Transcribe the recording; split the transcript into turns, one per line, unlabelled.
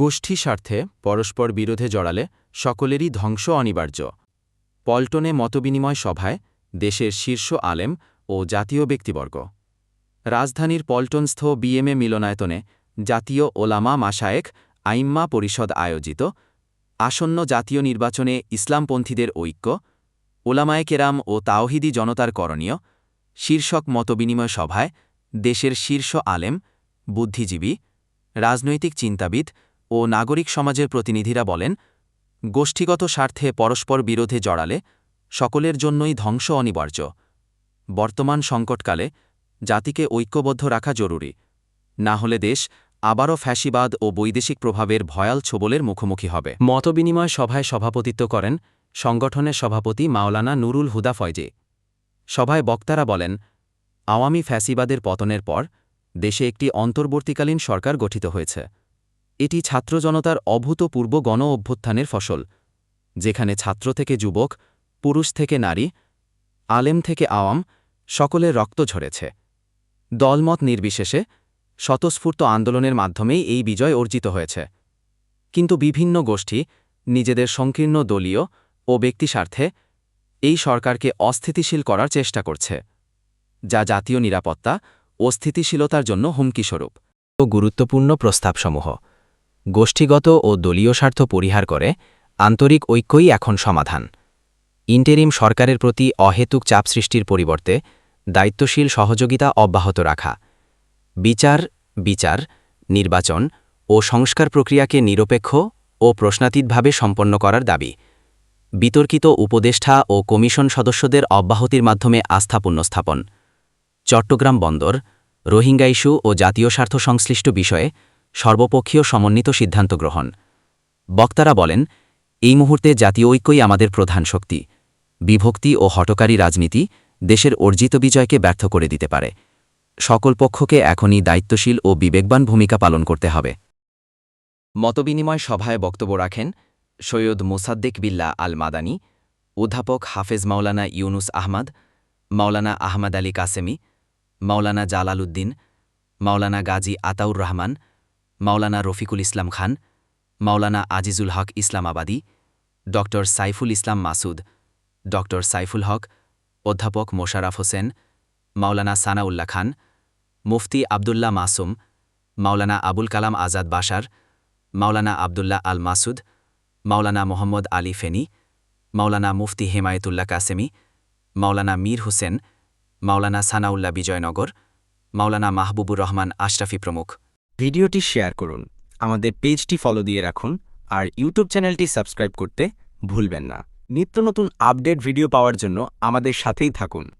গোষ্ঠী স্বার্থে পরস্পর বিরোধে জড়ালে সকলেরই ধ্বংস অনিবার্য পল্টনে মতবিনিময় সভায় দেশের শীর্ষ আলেম ও জাতীয় ব্যক্তিবর্গ রাজধানীর পল্টনস্থ বিএমএ মিলনায়তনে জাতীয় ওলামা মাসায়েক আইম্মা পরিষদ আয়োজিত আসন্ন জাতীয় নির্বাচনে ইসলামপন্থীদের ঐক্য ওলামায়ে কেরাম ও তাওহিদি জনতার করণীয় শীর্ষক মতবিনিময় সভায় দেশের শীর্ষ আলেম বুদ্ধিজীবী রাজনৈতিক চিন্তাবিদ ও নাগরিক সমাজের প্রতিনিধিরা বলেন গোষ্ঠীগত স্বার্থে পরস্পর বিরোধে জড়ালে সকলের জন্যই ধ্বংস অনিবার্য বর্তমান সংকটকালে জাতিকে ঐক্যবদ্ধ রাখা জরুরি না হলে দেশ আবারও ফ্যাসিবাদ ও বৈদেশিক প্রভাবের ভয়াল ছবলের মুখোমুখি হবে মতবিনিময় সভায় সভাপতিত্ব করেন সংগঠনের সভাপতি মাওলানা নুরুল হুদা ফয়জে সভায় বক্তারা বলেন আওয়ামী ফ্যাসিবাদের পতনের পর দেশে একটি অন্তর্বর্তীকালীন সরকার গঠিত হয়েছে এটি ছাত্র জনতার অভূতপূর্ব গণ অভ্যুত্থানের ফসল যেখানে ছাত্র থেকে যুবক পুরুষ থেকে নারী আলেম থেকে আওয়াম সকলে রক্ত ঝরেছে দলমত নির্বিশেষে স্বতঃস্ফূর্ত আন্দোলনের মাধ্যমেই এই বিজয় অর্জিত হয়েছে কিন্তু বিভিন্ন গোষ্ঠী নিজেদের সংকীর্ণ দলীয় ও ব্যক্তিস্বার্থে এই সরকারকে অস্থিতিশীল করার চেষ্টা করছে যা জাতীয় নিরাপত্তা ও স্থিতিশীলতার জন্য হুমকিস্বরূপ ও গুরুত্বপূর্ণ প্রস্তাবসমূহ গোষ্ঠীগত ও দলীয় স্বার্থ পরিহার করে আন্তরিক ঐক্যই এখন সমাধান ইন্টেরিম সরকারের প্রতি অহেতুক চাপ সৃষ্টির পরিবর্তে দায়িত্বশীল সহযোগিতা অব্যাহত রাখা বিচার বিচার নির্বাচন ও সংস্কার প্রক্রিয়াকে নিরপেক্ষ ও প্রশ্নাতীতভাবে সম্পন্ন করার দাবি বিতর্কিত উপদেষ্টা ও কমিশন সদস্যদের অব্যাহতির মাধ্যমে আস্থা পুনঃস্থাপন চট্টগ্রাম বন্দর রোহিঙ্গা ইস্যু ও জাতীয় স্বার্থ সংশ্লিষ্ট বিষয়ে সর্বপক্ষীয় সমন্বিত সিদ্ধান্ত গ্রহণ বক্তারা বলেন এই মুহূর্তে জাতীয় ঐক্যই আমাদের প্রধান শক্তি বিভক্তি ও হটকারী রাজনীতি দেশের অর্জিত বিজয়কে ব্যর্থ করে দিতে পারে সকল পক্ষকে এখনই দায়িত্বশীল ও বিবেকবান ভূমিকা পালন করতে হবে মতবিনিময় সভায় বক্তব্য রাখেন সৈয়দ মোসাদ্দেক বিল্লা আল মাদানি অধ্যাপক হাফেজ মাওলানা ইউনুস আহমদ মাওলানা আহমদ আলী কাসেমি মাওলানা জালাল উদ্দিন মাওলানা গাজী আতাউর রহমান মাওলানা রফিকুল ইসলাম খান মাওলানা আজিজুল হক ইসলামাবাদী ডক্টর সাইফুল ইসলাম মাসুদ ডক্টর সাইফুল হক অধ্যাপক মোশারফ হোসেন মাওলানা সানাউল্লাহ খান মুফতি আবদুল্লাহ মাসুম মাওলানা আবুল কালাম আজাদ বাসার মাওলানা আবদুল্লাহ আল মাসুদ মাওলানা মোহাম্মদ আলী ফেনি মাওলানা মুফতি হেমায়েতুল্লাহ কাসেমি মাওলানা মীর হোসেন মাওলানা সানাউল্লাহ বিজয়নগর মাওলানা মাহবুবুর রহমান আশরাফি প্রমুখ
ভিডিওটি শেয়ার করুন আমাদের পেজটি ফলো দিয়ে রাখুন আর ইউটিউব চ্যানেলটি সাবস্ক্রাইব করতে ভুলবেন না নিত্য নতুন আপডেট ভিডিও পাওয়ার জন্য আমাদের সাথেই থাকুন